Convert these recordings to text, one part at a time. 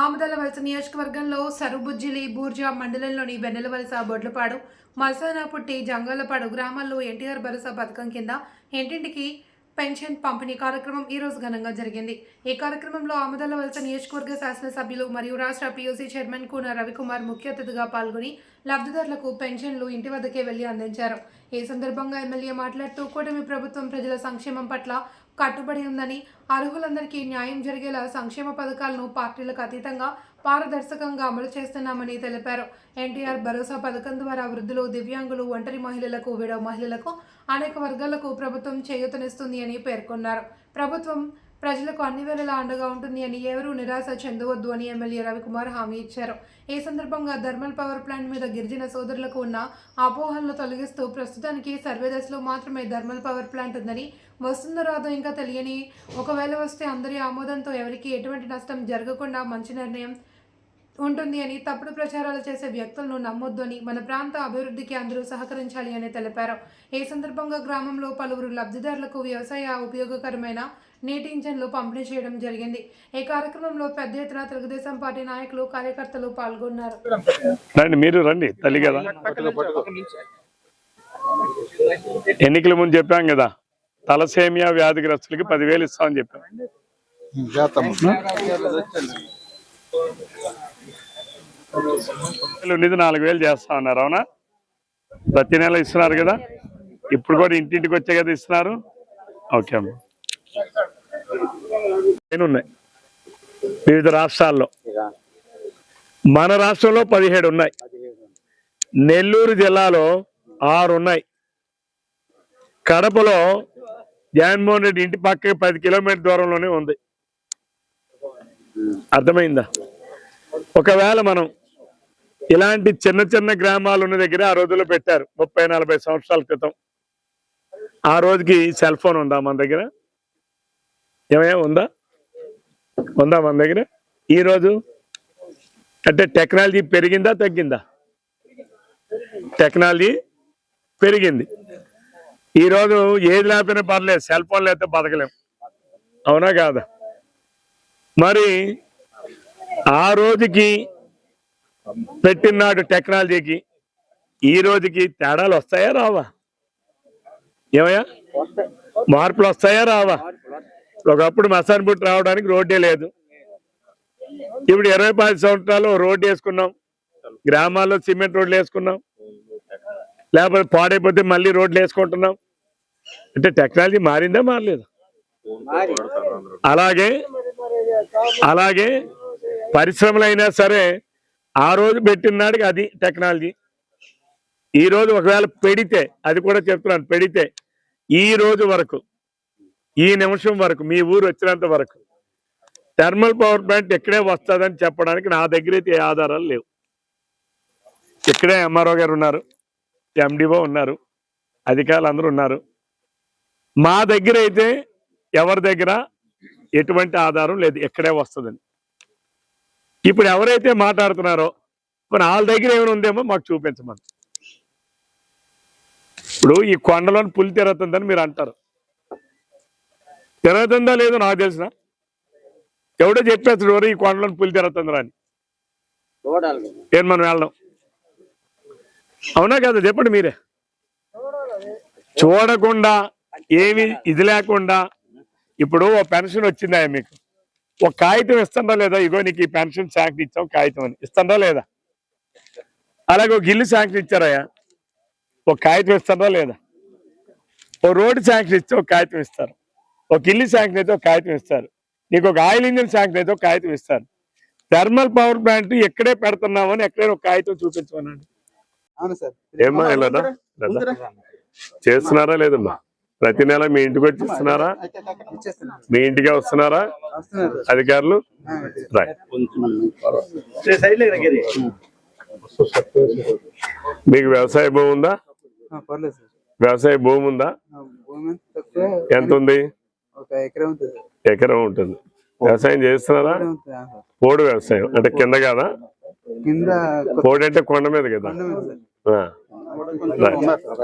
వలస నియోజకవర్గంలో సరుబుజ్జిలి బూర్జా మండలంలోని వెన్నెలవలస బొడ్లపాడు మల్సానాపుట్టి జంగాలపాడు గ్రామాల్లో ఎన్టీఆర్ భరోసా పథకం కింద ఇంటింటికి పెన్షన్ పంపిణీ కార్యక్రమం ఈరోజు ఘనంగా జరిగింది. ఈ కార్యక్రమంలో ఆమదల వలస నియోజకవర్గ శాసనసభ్యులు మరియు రాష్ట్ర పీయూసీ చైర్మన్ కూన రవికుమార్ ముఖ్య అతిథిగా పాల్గొని లబ్ధిదారులకు పెన్షన్లు ఇంటి వద్దకే వెళ్ళి అందించారు. ఈ సందర్భంగా ఎమ్మెల్యే మాట్లాడుతూ కూటమి ప్రభుత్వం ప్రజల సంక్షేమం పట్ల కట్టుబడి ఉందని అర్హులందరికీ న్యాయం జరిగేలా సంక్షేమ పథకాలను పార్టీలకు అతీతంగా పారదర్శకంగా అమలు చేస్తున్నామని తెలిపారు. ఎన్టీఆర్ భరోసా పథకం ద్వారా వృద్ధులు దివ్యాంగులు ఒంటరి మహిళలకు విడవ మహిళలకు అనేక వర్గాలకు ప్రభుత్వం చేయూతనిస్తుంది అని పేర్కొన్నారు. ప్రభుత్వం ప్రజలకు అన్ని వేళలా అండగా ఉంటుంది అని ఎవరూ నిరాశ చెందవద్దు అని ఎమ్మెల్యే రవికుమార్ హామీ ఇచ్చారు. ఈ సందర్భంగా థర్మల్ పవర్ ప్లాంట్ మీద గిరిజన సోదరులకు ఉన్న అపోహలను తొలగిస్తూ ప్రస్తుతానికి సర్వే దశలో మాత్రమే థర్మల్ పవర్ ప్లాంట్ ఉందని వస్తుందో రాదో ఇంకా తెలియని ఒకవేళ వస్తే అందరి ఆమోదంతో ఎవరికి ఎటువంటి నష్టం జరగకుండా మంచి నిర్ణయం ఉంటుంది అని తప్పుడు ప్రచారాలు చేసే వ్యక్తులను నమ్మొద్దు అని మన ప్రాంత అభివృద్ధికి అందరూ సహకరించాలి అని తెలిపారు. ఈ సందర్భంగా గ్రామంలో పలువురు లబ్ధిదారులకు వ్యవసాయ ఉపయోగకరమైన నీటి ఇంజన్లు పంపిణీ చేయడం జరిగింది. ఈ కార్యక్రమంలో పెద్ద ఎత్తున తెలుగుదేశం పార్టీ నాయకులు కార్యకర్తలు పాల్గొన్నారు. రండి మీరు రండి తల్లి కదా. ఎన్నికల ముందు చెప్పాం కదా తలసేమియా వ్యాధిగ్రస్తులకి పదివేలు ఇస్తామని చెప్పాం. ఉండేది నాలుగు వేలు చేస్తా ఉన్నారు అవునా? ప్రతి నెల ఇస్తున్నారు కదా? ఇప్పుడు కూడా ఇంటింటికి వచ్చే కదా ఇస్తున్నారు? ఓకే అమ్మ. ఎన్ని ఉన్నాయి? వివిధ రాష్ట్రాల్లో. మన రాష్ట్రంలో పదిహేడు ఉన్నాయి. నెల్లూరు జిల్లాలో ఆరు ఉన్నాయి. కడపలో జగన్మోహన్ రెడ్డి ఇంటి పక్కకి పది కిలోమీటర్ దూరంలోనే ఉంది. అర్థమైందా? ఒకవేళ మనం ఇలాంటి చిన్న చిన్న గ్రామాలు ఉన్న దగ్గర ఆ రోజుల్లో పెట్టారు. ముప్పై నలభై సంవత్సరాల క్రితం. ఆ రోజుకి సెల్ ఫోన్ ఉందా మన దగ్గర? ఏమయ్యా ఉందా? ఉందా మన దగ్గర? ఈరోజు అంటే టెక్నాలజీ పెరిగిందా తగ్గిందా? టెక్నాలజీ పెరిగింది. ఈరోజు ఏది లేకపోయినా పర్లేదు సెల్ ఫోన్ లేకపోతే బతకలేం. అవునా కాదా? మరి ఆ రోజుకి పెట్టినాడు టెక్నాలజీకి ఈ రోజుకి తేడాలు వస్తాయా రావా? ఏమయ్యా? మార్పులు వస్తాయా రావా? ఒకప్పుడు మసాన్ బుట్ రావడానికి రోడ్డే లేదు. ఇప్పుడు ఇరవై పది సంవత్సరాలు రోడ్డు వేసుకున్నాం. గ్రామాల్లో సిమెంట్ రోడ్లు వేసుకున్నాం. లేకపోతే పాడైపోతే మళ్ళీ రోడ్లు వేసుకుంటున్నాం. అంటే టెక్నాలజీ మారిందా మారలేదు? అలాగే అలాగే పరిశ్రమలు అయినా సరే ఆ రోజు పెట్టినాడికి అది టెక్నాలజీ. ఈరోజు ఒకవేళ పెడితే అది కూడా చెప్తున్నాను పెడితే ఈ రోజు వరకు ఈ నిమిషం వరకు మీ ఊరు వచ్చినంత వరకు థర్మల్ పవర్ ప్లాంట్ ఎక్కడే వస్తుందని చెప్పడానికి నా దగ్గర అయితే ఏ ఆధారాలు లేవు. ఇక్కడే ఎంఆర్ఓ గారు ఉన్నారు ఎండిఓ ఉన్నారు అధికారులు అందరూ ఉన్నారు. మా దగ్గర అయితే ఎవరి దగ్గర ఎటువంటి ఆధారం లేదు ఎక్కడే వస్తుందని. ఇప్పుడు ఎవరైతే మాట్లాడుతున్నారో మరి వాళ్ళ దగ్గర ఏమైనా ఉందేమో మాకు చూపించమని. ఇప్పుడు ఈ కొండలోని పులి తిరుగుతుందని మీరు అంటారు. తిరుగుతుందా లేదో నాకు తెలిసిన? ఎవడో చెప్పేస్తాడు ఎవరు ఈ కొండలోని పులి తిరుగుతుందిరా అని. ఏం మనం వెళ్ళడం? అవునా కదా? చెప్పండి మీరే. చూడకుండా ఏమి ఇది లేకుండా ఇప్పుడు ఓ పెన్షన్ వచ్చిందా మీకు ఒక కాగితం ఇస్తుందా లేదా? ఇగో నీకు ఈ పెన్షన్ శాంక్షన్ ఇచ్చాం కాగితం అని. ఇస్తుందా లేదా? అలాగే ఒక ఇల్లు శాంక్షన్ ఇచ్చారయ్యా. ఒక కాగితం ఇస్తారా లేదా? ఓ రోడ్డు శాంక్షన్ ఇస్తే ఒక కాగితం ఇస్తారు. ఒక ఇల్లు శాంక్షన్ అయితే ఒక కాగితం ఇస్తారు. నీకు ఒక ఆయిల్ ఇంజిన్ శాంక్షన్ అయితే ఒక కాగితం ఇస్తారు. థర్మల్ పవర్ ప్లాంట్ ఎక్కడే పెడుతున్నామని ఎక్కడైనా ఒక కాగితం చూపించమనండి. అవును సార్. ఏమ్మా ఇలా చేస్తున్నారా లేదమ్మా? ప్రతి నెల మీ ఇంటికి వచ్చి ఇస్తున్నారా? మీ ఇంటికే వస్తున్నారా? అధికారులు? మీకు వ్యవసాయ భూమి ఉందా? వ్యవసాయ భూమి ఉందా? ఎంత ఉంది? ఎకరం ఉంటుంది వ్యవసాయం చేస్తున్నారా. పోడు వ్యవసాయం. అంటే కింద కాదా? పోడు అంటే కొండ మీద కదా?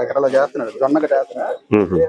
ఎకరాలు చేస్తున్నాడు జొన్నగడ్డ వేస్తున్నాడు మ్మ్.